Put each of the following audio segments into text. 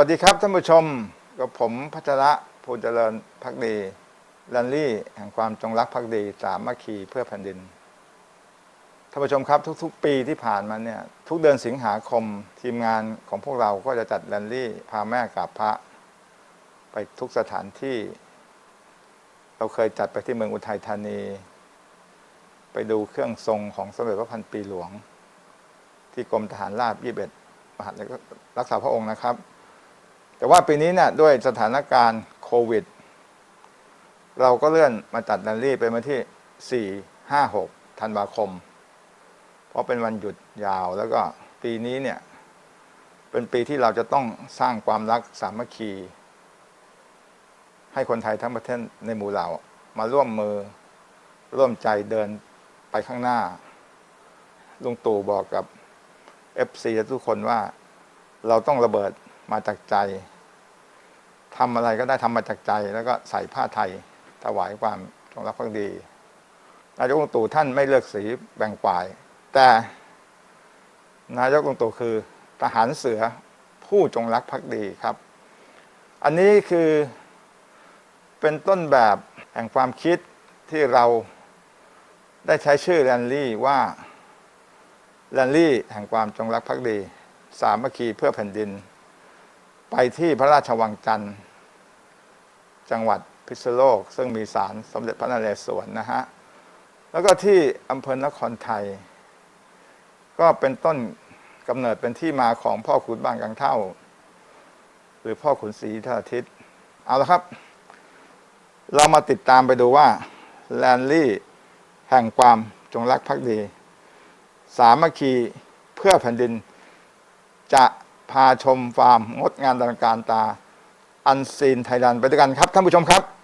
วัสดีครับท่านผู้ชมกับผมพัชระภูเจริญพักดีลันลี่แห่งความจงรักภักดี สามัคคีเพื่อแผ่นดินท่านผู้ชมครับทุก ๆ ปีที่ผ่านมาเนี่ยทุกเดือนสิงหาคมทีมงานของพวกเราก็จะจัดแรนลี่พาแม่กราบพระ ไปทุกสถานที่ เราเคยจัดไปที่เมืองอุทัยธานี ไปดูเครื่องทรงของสมเด็จพระพันปีหลวง ที่กรมทหารราบ21มหาดเล็กรักษาพระองค์นะครับ แต่ว่าปีนี้เนี่ยด้วยสถานการณ์โควิด เราก็เลื่อนมาจัดแรลลี่เป็นวันที่ 4 5 6 ธันวาคม เพราะเป็นวันหยุดยาวแล้วก็ปีนี้เนี่ย เป็นปีที่เราจะต้องสร้างความรักสามัคคี ให้คนไทยทั้งประเทศในหมู่เรา มาร่วมมือร่วมใจเดินไปข้างหน้าลุงตู่บอกกับ FC ทุกคนว่าเราต้องระเบิด มาจากใจทำอะไรก็ได้ทำมาจากใจ แล้วก็ใส่ผ้าไทยถวายความจงรักภักดีนายกลุงตู่ท่านไม่เลือกสีแบ่งฝ่าย แต่นายกลุงตู่คือทหารเสือผู้จงรักภักดีครับ อันนี้คือเป็นต้นแบบแห่งความคิดที่เราได้ใช้ชื่อแรนลี่ว่าแรนลี่แห่งความจงรักภักดี สามัคคีเพื่อแผ่นดิน ไปที่พระราชวังจันทร์ จังหวัดพิษณุโลก ซึ่งมีศาลสมเด็จพระนเรศวรนะฮะ แล้วก็ที่อำเภอนครไทย ก็เป็นต้นกำเนิดเป็นที่มาของพ่อขุนบางกังเท่า หรือพ่อขุนศรีธาทิตเอาละครับ เรามาติดตามไปดูว่าแลนลี่แห่งความจงรักภักดี สามัคคีเพื่อแผ่นดินจะ พาชมฟาร์มงดงานตระการตา อันซีนไทยแลนด์ไปด้วยกันครับท่านผู้ชมครับ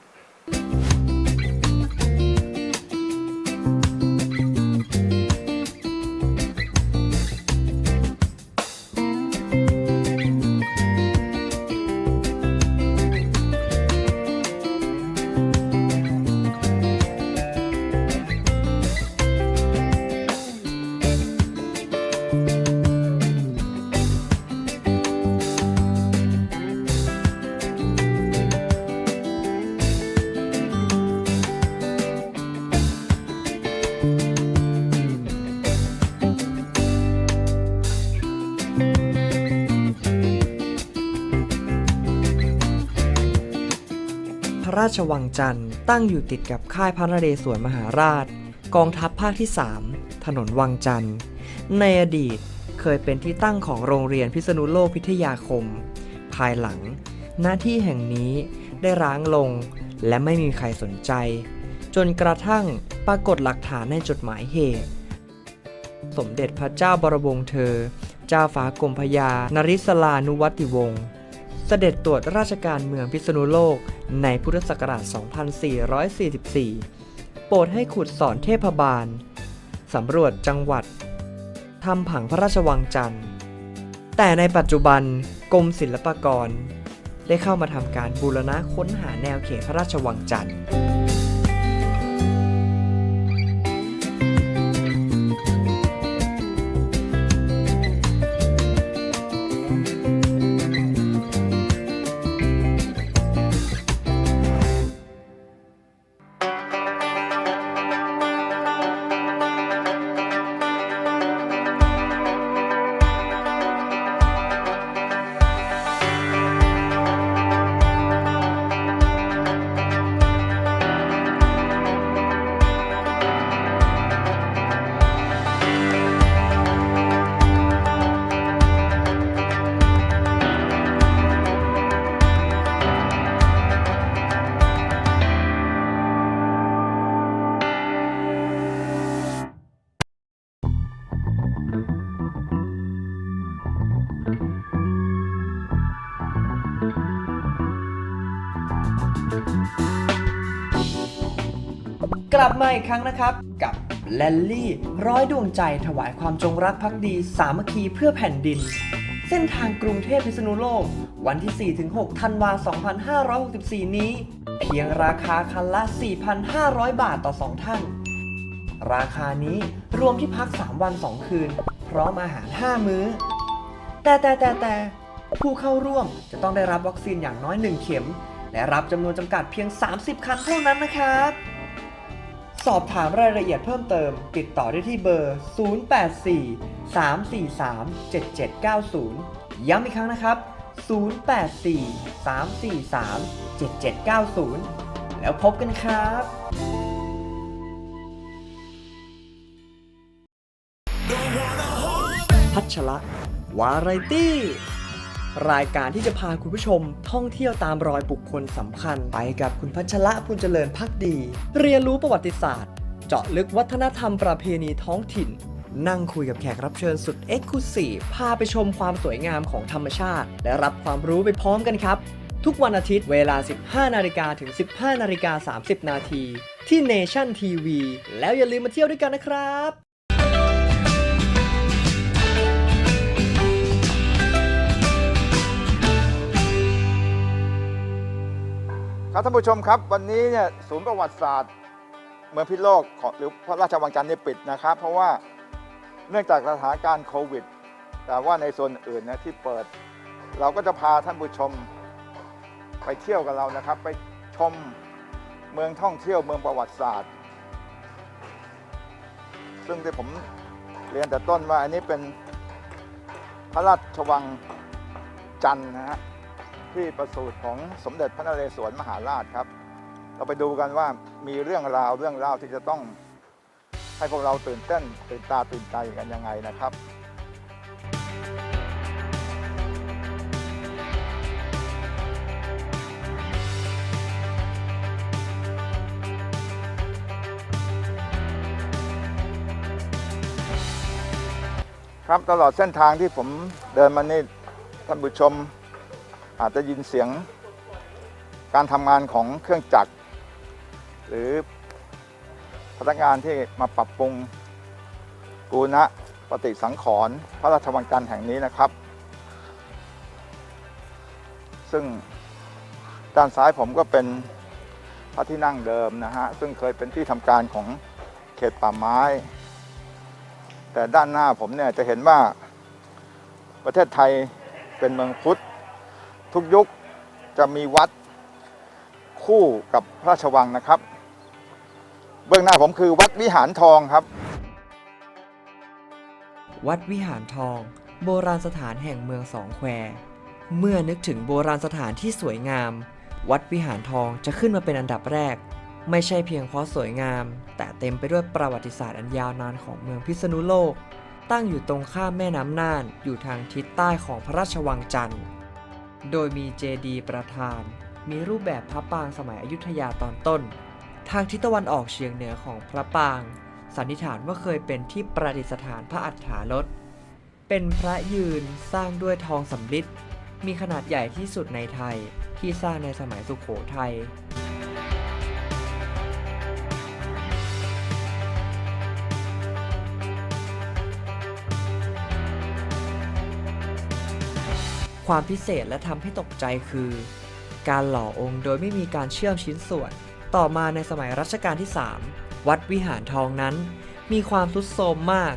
ราชวังจันทร์ตั้งอยู่ติดกับค่ายพระนเรศวรมหาราช กองทัพภาคที่ 3 ถนนวังจันทร์ ในอดีตเคยเป็นที่ตั้งของโรงเรียนพิษณุโลกพิทยาคม ภายหลัง หน้าที่แห่งนี้ได้ร้างลงและไม่มีใครสนใจ จนกระทั่งปรากฏหลักฐานในจดหมายเหตุ สมเด็จพระเจ้าบรมวงศ์เธอ เจ้าฟ้ากรมพยานริศลานุวัติวงศ์ เสด็จตรวจราชการเมืองพิษณุโลกในพุทธศักราช 2444 โปรดให้ขุดสอนเทพบาล สำรวจจังหวัด ทำผังพระราชวังจันทร์ แต่ในปัจจุบันกรมศิลปากร ได้เข้ามาทำการบูรณะค้นหาแนวเขตพระราชวังจันทร์ อีกครั้งนะครับ กับแลนลี่ ร้อยดวงใจถวายความจงรักภักดี สามัคคีเพื่อแผ่นดิน เส้นทางกรุงเทพพิษณุโลก วันที่ 4-6 ธันวา 2564 นี้ เพียงราคาคันละ 4,500 บาทต่อ 2 ท่าน ราคานี้รวมที่พัก 3 วัน 2 คืน พร้อมอาหาร 5 มื้อ แต่แต่แต่แต่ผู้เข้าร่วมจะต้องได้รับวัคซีนอย่างน้อย 1 เข็ม และรับจำนวนจำกัดเพียง 30 คันเท่านั้นนะครับ สอบถามรายละเอียดเพิ่มเติม ติดต่อได้ที่เบอร์ 084 343 7790 ย้ำอีกครั้งนะครับ 084 343 7790 แล้วพบกันครับพัชระวาไรตี้ รายการที่จะพาคุณผู้ชม ท่องเที่ยวตามรอยบุคคลสำคัญ ไปกับคุณพัชระพุนเจริญพักดี เรียนรู้ประวัติศาสตร์ เจาะลึกวัฒนธรรมประเพณีท้องถิ่น นั่งคุยกับแขกรับเชิญสุดเอ็กซ์คลูซีฟพาไปชมความสวยงามของธรรมชาติ และรับความรู้ไปพร้อมกันครับ ทุกวันอาทิตย์เวลา 15 นาฬิกาถึง 15 นาฬิกา 30 นาทีที่ Nation TV แล้วอย่าลืมมาเที่ยวด้วยกันนะครับ ครับท่านผู้ชมครับวันนี้เนี่ยศูนย์ประวัติศาสตร์ เมืองพิษณุโลกของหรือพระราชวังจันทร์เนี่ยปิดนะครับ เพราะว่าเนื่องจากสถานการณ์โควิด แต่ว่าในส่วนอื่นนะที่เปิด เราก็จะพาท่านผู้ชมไปเที่ยวกับเรานะครับ ไปชมเมืองท่องเที่ยวเมืองประวัติศาสตร์ ซึ่งที่ผมเรียนแต่ต้นว่าอันนี้เป็นพระราชวังจันทร์นะฮะ ที่ประสูติของสมเด็จพระนเรศวรมหาราชครับ เราไปดูกันว่ามีเรื่องราวเรื่องเล่าที่จะต้องให้พวกเราตื่นเต้นตื่นตาตื่นใจกันยังไงนะครับครับตลอดเส้นทางที่ผมเดินมานี่ท่านผู้ชม อาจจะยินเสียงการทำงานของเครื่องจักร หรือพนักงานที่มาปรับปรุงกูณะปฏิสังขรณ์พระราชวังจันทร์แห่งนี้นะครับ ซึ่งด้านซ้ายผมก็เป็นพระที่นั่งเดิมนะฮะ ซึ่งเคยเป็นที่ทำการของเขตป่าไม้ แต่ด้านหน้าผมเนี่ยจะเห็นว่าประเทศไทยเป็นเมืองพุทธ ทุกยุคจะมีวัดคู่กับพระราชวังนะครับ เบื้องหน้าผมคือวัดวิหารทองครับ วัดวิหารทอง โบราณสถานแห่งเมืองสองแคว เมื่อนึกถึงโบราณสถานที่สวยงาม วัดวิหารทองจะขึ้นมาเป็นอันดับแรก ไม่ใช่เพียงเพราะสวยงาม แต่เต็มไปด้วยประวัติศาสตร์อันยาวนานของเมืองพิษณุโลก ตั้งอยู่ตรงข้ามแม่น้ำน่าน อยู่ทางทิศใต้ของพระราชวังจันทร์ โดยมีเจดีย์ประธาน มีรูปแบบพระปางสมัยอยุธยาตอนต้น ทางทิศตะวันออกเฉียงเหนือของพระปาง สันนิษฐานว่าเคยเป็นที่ประดิษฐานพระอัฏฐารถเป็นพระยืนสร้างด้วยทองสำริดมีขนาดใหญ่ที่สุดในไทยที่สร้างในสมัยสุขโขทัย ความพิเศษและทำให้ตกใจคือ การหล่อองค์โดยไม่มีการเชื่อมชิ้นส่วน ต่อมาในสมัยรัชกาลที่ 3 วัดวิหารทองนั้น มีความทรุดโทรมมาก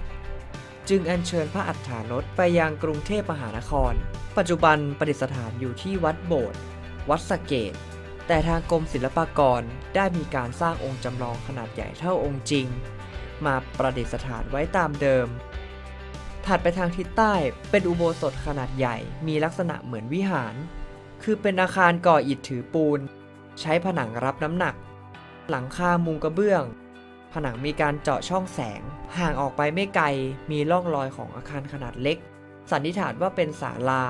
จึงอัญเชิญพระอัฏฐานถไปยังกรุงเทพมหานคร ปัจจุบันประดิษฐานอยู่ที่วัดโบสถ์วัดสะเกตแต่ทางกรมศิลปากรได้มีการสร้างองค์จำลองขนาดใหญ่เท่าองค์จริง มาประดิษฐานไว้ตามเดิม ถัดไปทางทิศใต้เป็นอุโบสถขนาดใหญ่ มีลักษณะเหมือนวิหาร คือเป็นอาคารก่ออิฐถือปูน ใช้ผนังรับน้ำหนัก หลังคามุงกระเบื้อง ผนังมีการเจาะช่องแสง ห่างออกไปไม่ไกล มีร่องรอยของอาคารขนาดเล็ก สันนิษฐานว่าเป็นศาลา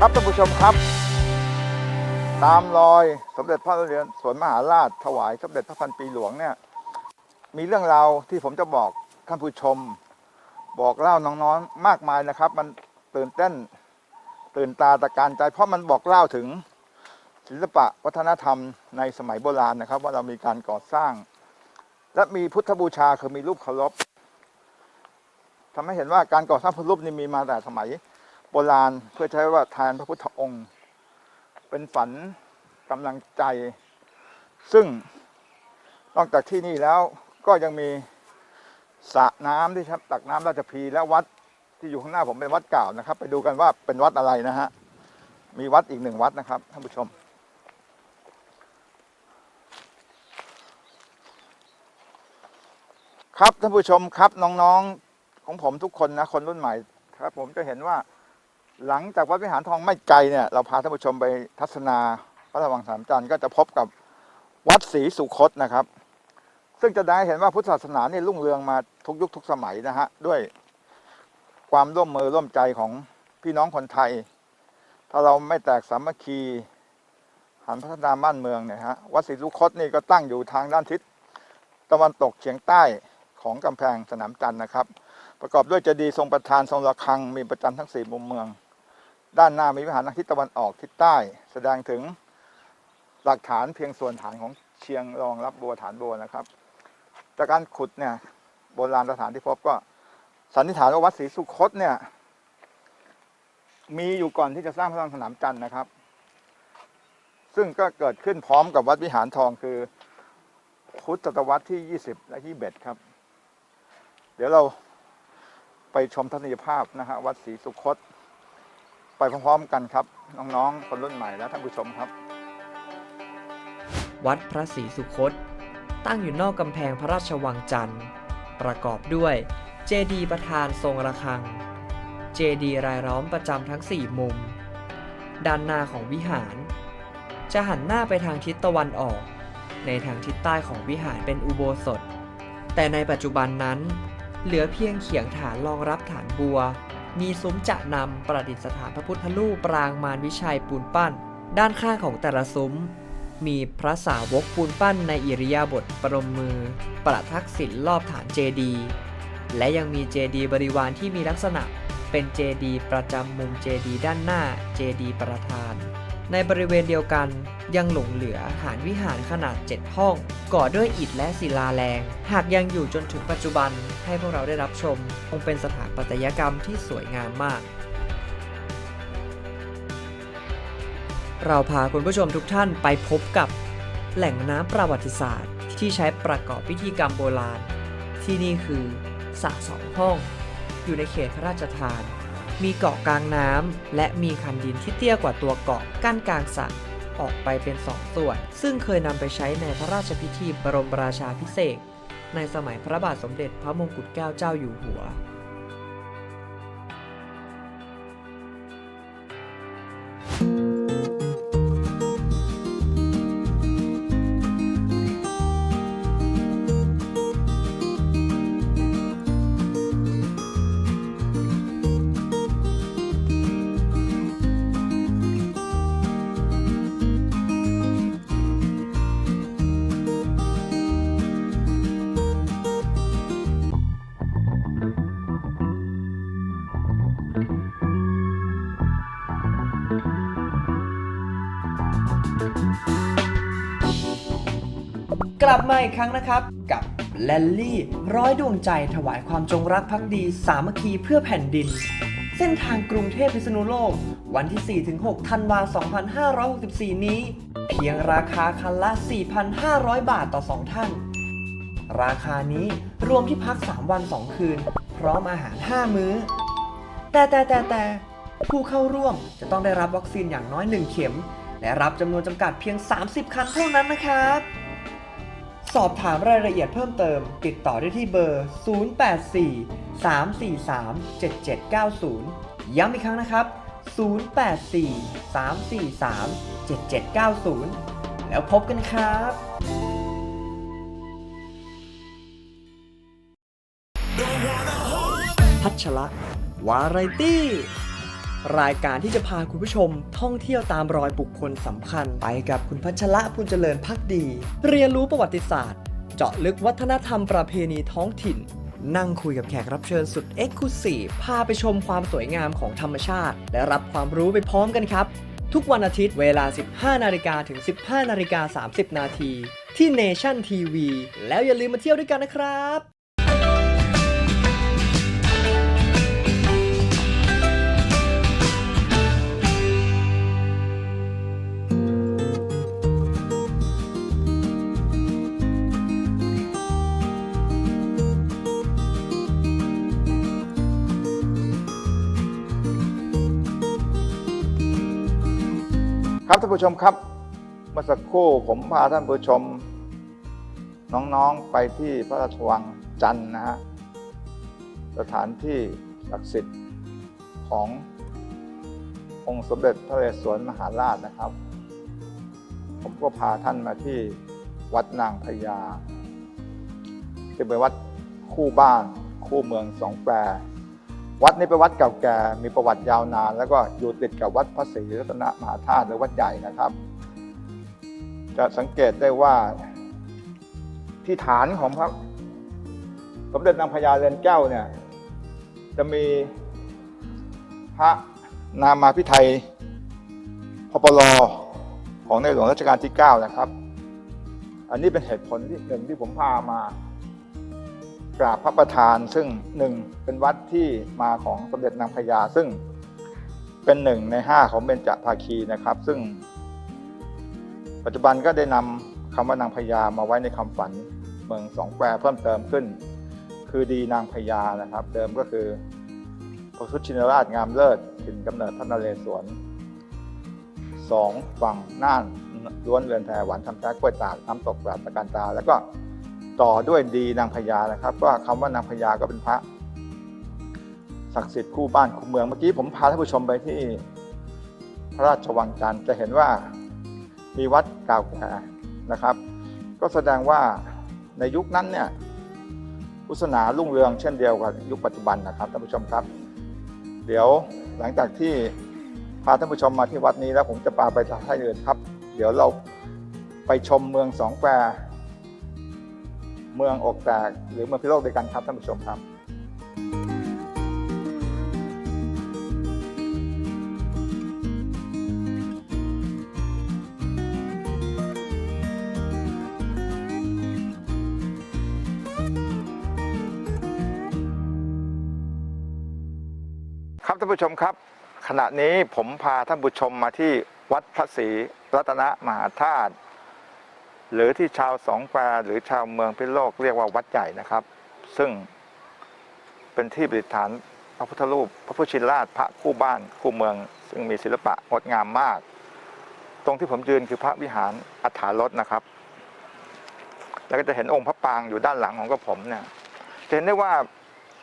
ครับท่านผู้ชมครับ ตามรอยสมเด็จพระนเรศวรสวนมหาราชถวายสมเด็จพระพันปีหลวงเนี่ยมีเรื่องราวที่ผมจะบอกท่านผู้ชม บอกเล่าน้องๆมากมายนะครับ มันตื่นเต้นตื่นตาตะการใจ เพราะมันบอกเล่าถึงศิลปะวัฒนธรรมในสมัยโบราณนะครับ ว่าเรามีการก่อสร้าง และมีพุทธบูชาคือมีรูปเคารพทำให้เห็นว่าการก่อสร้างพระรูปนี่มีมาแต่สมัย บราณเพื่อใช้ว่าแทนพระพุทธองค์ เป็นฝันกำลังใจ ซึ่งนอกจากที่นี่แล้วก็ยังมีสระน้ำที่ครับตักน้ำราชพีและวัดที่อยู่ข้างหน้าผมเป็นวัดเก่านะครับ ไปดูกันว่าเป็นวัดอะไรนะฮะมีวัดอีกหนึ่งวัดนะครับท่านผู้ชม ครับท่านผู้ชมครับน้องๆของผมทุกคนนะคนรุ่นใหม่ครับ ผมจะเห็นว่า หลังจากวัดวิหารทองไม่ไกลเนี่ยเราพาท่านผู้ชมไปทัศนาพระราวังสามจันทร์ก็จะพบกับวัดศรีสุคตนะครับ ซึ่งจะได้เห็นว่าพุทธศาสนาเนี่ยรุ่งเรืองมาทุกยุคทุกสมัยนะฮะด้วยความร่วมมือร่วมใจของพี่น้องคนไทย ถ้าเราไม่แตกสามัคคีหันพัฒนาบ้านเมืองเนี่ยฮะวัดศรีสุคตนี่ก็ตั้งอยู่ทางด้านทิศตะวันตกเฉียงใต้ของกำแพงสนามจันทร์นะครับ ประกอบด้วยเจดีย์ทรงประธานทรงระฆังมีประจำทั้งสี่มุมเมือง ด้านหน้ามีวิหารทางทิศตะวันออกทิศใต้ แสดงถึงหลักฐานเพียงส่วนฐานของเชียงรองรับบัวฐานบัวนะครับ จากการขุดเนี่ยโบราณสถานที่พบก็สันนิษฐานว่าวัดศรีสุคตเนี่ย มีอยู่ก่อนที่จะสร้างพระสนามจันทร์นะครับ ซึ่งก็เกิดขึ้นพร้อมกับวัดวิหารทองคือพุทธศตวรรษที่ 20 และ 21 ครับ เดี๋ยวเราไปชมทัศนียภาพนะฮะวัดศรีสุคต ไปพร้อมๆกันครับ น้องๆคนรุ่นใหม่และท่านผู้ชมครับ วัดพระศรีสุคต ตั้งอยู่นอกกำแพงพระราชวังจันทร์ ประกอบด้วยเจดีย์ประธานทรงระฆัง เจดีย์รายล้อมประจำทั้ง 4 มุม ด้านหน้าของวิหาร จะหันหน้าไปทางทิศตะวันออก ในทางทิศใต้ของวิหารเป็นอุโบสถ แต่ในปัจจุบันนั้น เหลือเพียงเขียงฐานรองรับฐานบัว มีซุ้มจะนำประดิษฐานพระพุทธรูปปรางมารวิชัยปูนปั้น ด้านข้างของแต่ละซุ้ม มีพระสาวกปูนปั้นในอิริยาบถประนมมือ ประทักษิณรอบฐานเจดีย์และยังมีเจดีย์บริวารที่มีลักษณะเป็นเจดีย์ประจำมุมเจดีย์ด้านหน้าเจดีย์ประธาน ในบริเวณเดียวกันยังหลงเหลือหารวิหารขนาด 7 ห้อง ก่อด้วยอิฐและศิลาแรง หากยังอยู่จนถึงปัจจุบันให้พวกเราได้รับชม คงเป็นสถาปัตยกรรมที่สวยงามมาก เราพาคุณผู้ชมทุกท่านไปพบกับแหล่งน้ำประวัติศาสตร์ ที่ใช้ประกอบพิธีกรรมโบราณ ที่นี่คือสระสองห้อง อยู่ในเขตพระราชทาน มีเกาะกลางน้ำและมีคันดินที่เตี้ยกว่าตัวเกาะกั้นกลางสระออกไปเป็นสองส่วน ซึ่งเคยนำไปใช้ในพระราชพิธีบรมราชาพิเศษในสมัยพระบาทสมเด็จพระมงกุฎเกล้าเจ้าอยู่หัว ลับมาอีกครั้งนะครับ กับแลนลี่ร้อยดวงใจถวายความจงรักภักดี สามัคคีเพื่อแผ่นดิน เส้นทางกรุงเทพพิษณุโลก วันที่ 4-6 ธันวาคม2564 นี้ เพียงราคาคันละ 4,500 บาทต่อ 2 ท่าน ราคานี้รวมที่พัก 3 วัน 2 คืน พร้อมอาหาร 5 มื้อ แต่แต่แต่แต่ผู้เข้าร่วมจะต้องได้รับวัคซีนอย่างน้อย 1 เข็ม และรับจำนวนจำกัดเพียง 30 คันเท่านั้นนะครับ สอบถามรายละเอียดเพิ่มเติม ติดต่อได้ที่เบอร์ 084 343 7790 ย้ำอีกครั้งนะครับ 084 343 7790 แล้วพบกันครับพัชระวาไรตี้ รายการที่จะพาคุณผู้ชมท่องเที่ยวตามรอยบุคคลสำคัญ ไปกับคุณพัชระพุนเจริญพักดี เรียนรู้ประวัติศาสตร์ เจาะลึกวัฒนธรรมประเพณีท้องถิ่น นั่งคุยกับแขกรับเชิญสุดเอ็กซ์คลูซีฟพาไปชมความสวยงามของธรรมชาติ และรับความรู้ไปพร้อมกันครับ ทุกวันอาทิตย์เวลา 15 นาฬิกาถึง 15 นาฬิกา 30 นาทีที่ Nation TV แล้วอย่าลืมมาเที่ยวด้วยกันนะครับานผู้ชมครับเมื่อสักครู่ผมพาท่านผู้ชม น้องๆไปที่พระราชวังจันทร์นะฮะสถานที่ศักดิ์สิทธิ์ขององค์สมเด็จพระเรศวรมหาราชนะครับ ผมก็พาท่านมาที่วัดนางพญาที่เป็นวัดคู่บ้านคู่เมืองสองแคว วัดนี้เป็นวัดเก่าแก่มีประวัติยาวนาน แล้วก็อยู่ติดกับวัดพระศรีรัตนมหาธาตุหรือวัดใหญ่นะครับ จะสังเกตได้ว่าที่ฐานของพระสมเด็จนางพญาเรือนแก้วเนี่ยจะมีพระนามาพิไทยพปลของในหลวงรัชกาลที่ 9 นะครับ อันนี้เป็นเหตุผลที่หนึ่งที่ผมพามา กราบพระประธานซึ่งหนึ่งเป็นวัดที่มาของสมเด็จนางพญาซึ่งเป็นหนึ่งในห้าของเบญจภาคีนะครับ ซึ่ง ปัจจุบันก็ได้นำคำว่านางพญามาไว้ในคำฝันเมืองสองแควเพิ่มเติมขึ้น คือดีนางพญานะครับ เดิมก็คือพระสุชินราชงามเลิศถิ่นกำเนิดพระนเรศวรสองฝั่งน่านล้วนเรือนแพรหวานทำแท้กล้วยตากน้ำตกปราบตะการตาแล้วก็ ต่อด้วยดีนางพญานะครับก็คำว่านางพญาก็เป็นพระศักดิ์สิทธิ์คู่บ้านคู่เมืองเมื่อกี้ผมพาท่านผู้ชมไปที่พระราชวังจันทร์จะเห็นว่ามีวัดเก่าแก่นะครับ ก็แสดงว่าในยุคนั้นเนี่ยพุทธศาสนารุ่งเรืองเช่นเดียวกับยุคปัจจุบันนะครับท่านผู้ชมครับ เดี๋ยวหลังจากที่พาท่านผู้ชมมาที่วัดนี้แล้วผมจะพาไปที่อื่นครับ เดี๋ยวเราไปชมเมืองสองแคว เมืองอกแตกหรือเมืองพิโลกด้วยกันครับท่านผู้ชมครับครับท่านผู้ชมครับ ขณะนี้ผมพาท่านผู้ชมมาที่วัดพระศรีรัตนมหาธาตุ หรือที่ชาวสองแควหรือชาวเมืองพิโลกเรียกว่าวัดใหญ่นะครับ ซึ่งเป็นที่ประดิษฐานพระพุทธรูป พระพุทธชินราชพระคู่บ้านคู่เมือง ซึ่งมีศิลปะงดงามมาก ตรงที่ผมยืนคือพระวิหารอัฐารถนะครับ แล้วก็จะเห็นองค์พระปางอยู่ด้านหลังของกระผมเนี่ยจะเห็นได้ว่า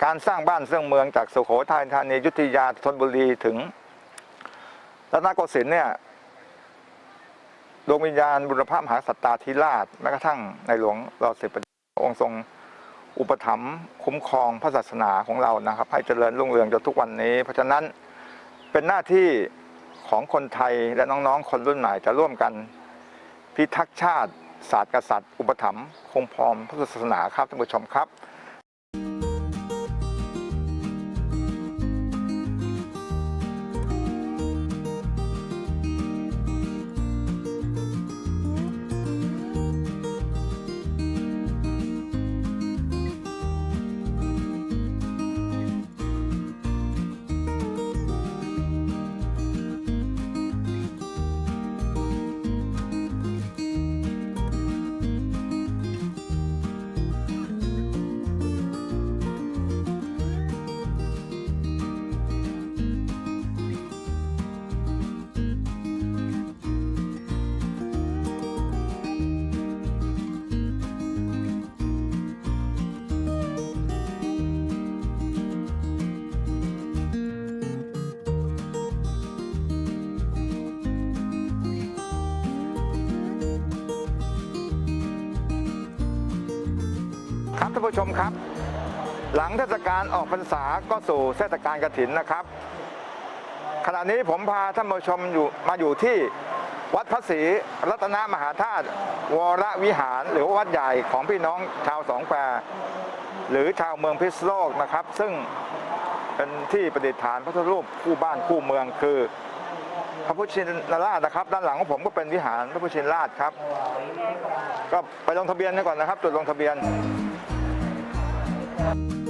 การสร้างบ้านสร้างเมืองจากสุโขทัยธานียุทธยาธนบุรีถึงรัตนโกสินทร์เนี่ย ดวงวิญญาณบุรพมหาสัตตาธิราชแม้กระทั่งในหลวงรอสิบองค์ทรงอุปถัมภ์คุ้มครองพระศาสนาของเรานะครับ ให้เจริญรุ่งเรืองจนทุกวันนี้ เพราะฉะนั้นเป็นหน้าที่ของคนไทยและน้องๆ คนรุ่นใหม่จะร่วมกัน พิทักษ์ชาติ ศาสตร์กษัตริย์ อุปถัมภ์คุ้มครองพระศาสนาครับท่านผู้ชมครับ ครับท่านผู้ชมครับ หลังเทศกาลออกพรรษาก็สู่เทศกาลกฐินนะครับ ขณะนี้ผมพาท่านผู้ชมอยู่มาอยู่ที่วัดพระศรีรัตนมหาธาตุวรวิหาร หรือวัดใหญ่ของพี่น้องชาวสองแควหรือชาวเมืองพิษโลกนะครับ ซึ่งเป็นที่ประดิษฐานพระพุทธรูปคู่บ้านคู่เมืองคือ พระพุทธชินราชนะครับ ด้านหลังของผมก็เป็นวิหารพระพุทธชินราชครับ ก็ไปลงทะเบียนกันก่อนนะครับจุดลงทะเบียน Bye.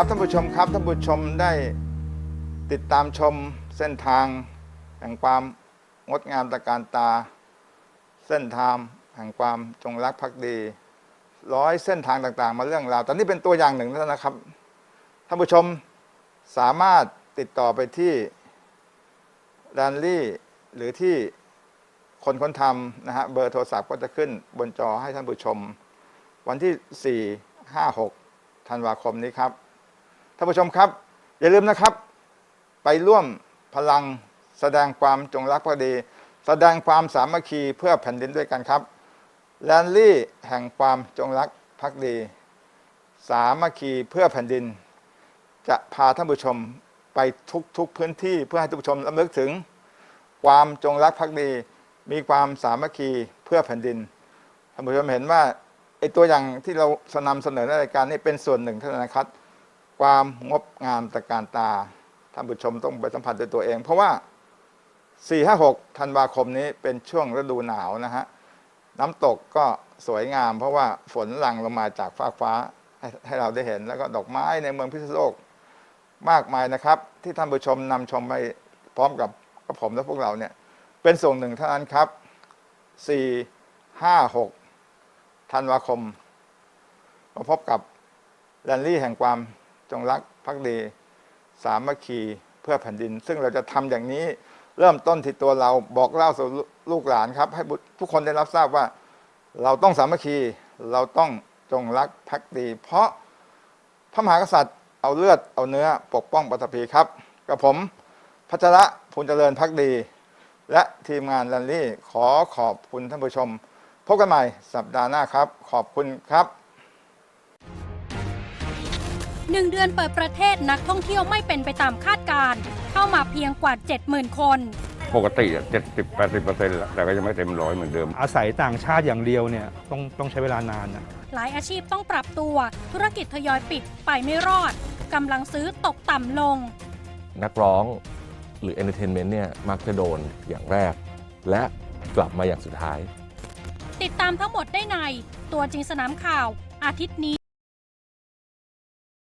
ครับท่านผู้ชมครับท่านผู้ชมได้ติดตามชมเส้นทาง แห่งความงดงามตะการตา เส้นทางแห่งความจงรักภักดี ร้อยเส้นทางต่างๆ มาเรื่องราวตอนนี้เป็นตัวอย่างหนึ่งเท่านั้นนะครับท่านผู้ชมสามารถติดต่อไปที่แรนลี่หรือที่คนคนทำนะฮะเบอร์โทรศัพท์ก็จะขึ้นบนจอให้ท่านผู้ชม วันที่ 4 5 6ธันวาคมนี้ครับ ท่านผู้ชมครับ อย่าลืมนะครับ ไปร่วมพลังแสดงความจงรักภักดี แสดงความสามัคคีเพื่อแผ่นดินด้วยกันครับแลนลี่แห่งความจงรักภักดี สามัคคีเพื่อแผ่นดิน จะพาท่านผู้ชมไปทุกๆพื้นที่เพื่อให้ท่านผู้ชมรำลึกถึง ความจงรักภักดี มีความสามัคคีเพื่อแผ่นดินท่านผู้ชมเห็นว่าไอตัวอย่างที่เรานำเสนอในรายการนี้เป็นส่วนหนึ่งเท่านั้นนะครับ ความงดงามตะการตาท่านผู้ชมต้องไปสัมผัสด้วยตัวเอง เพราะว่า 4 5 6ธันวาคมนี้เป็นช่วงฤดูหนาวนะฮะน้ำตกก็สวยงาม เพราะว่าฝนหลั่งลงมาจากฟ้ากฟ้าให้ให้เราได้เห็น แล้วก็ดอกไม้ในเมืองพิษณุโลกมากมายนะครับ ที่ท่านผู้ชมนำชมไปพร้อมกับกับผมและพวกเราเนี่ยเป็นส่วนหนึ่งเท่านั้นครับ 4 5 6ธันวาคมมาพบกับแรนลี่แห่งความ จงรักภักดี สามัคคีเพื่อแผ่นดิน ซึ่งเราจะทำอย่างนี้เริ่มต้นที่ตัวเราบอกเล่าสู่ลูกหลานครับ ให้ทุกคนได้รับทราบว่า เราต้องสามัคคีเราต้องจงรักภักดี เพราะพระมหากษัตริย์เอาเลือดเอาเนื้อปกป้องปฐพีครับกับผมพัชระภูลเจริญพักดี และทีมงานแรนลี่ขอขอบคุณท่านผู้ชม พบกันใหม่สัปดาห์หน้าครับ ขอบคุณครับ หนึ่งเดือนเปิดประเทศนักท่องเที่ยวไม่เป็นไปตามคาดการณ์เข้ามาเพียงกว่า 70,000 คน ปกติเจ็ดสิบแปดสิบเปอร์เซ็นต์แหละแต่ก็ยังไม่เต็มร้อยเหมือนเดิม อาศัยต่างชาติอย่างเดียวเนี่ยต้องต้องใช้เวลานานนะหลายอาชีพต้องปรับตัว ธุรกิจทยอยปิดไปไม่รอดกำลังซื้อตกต่ำลง นักร้องหรือเอนเตอร์เทนเมนต์เนี่ยมักจะโดนอย่างแรก และกลับมาอย่างสุดท้าย ติดตามทั้งหมดได้ในตัวจริงสนามข่าว อาทิตย์นี้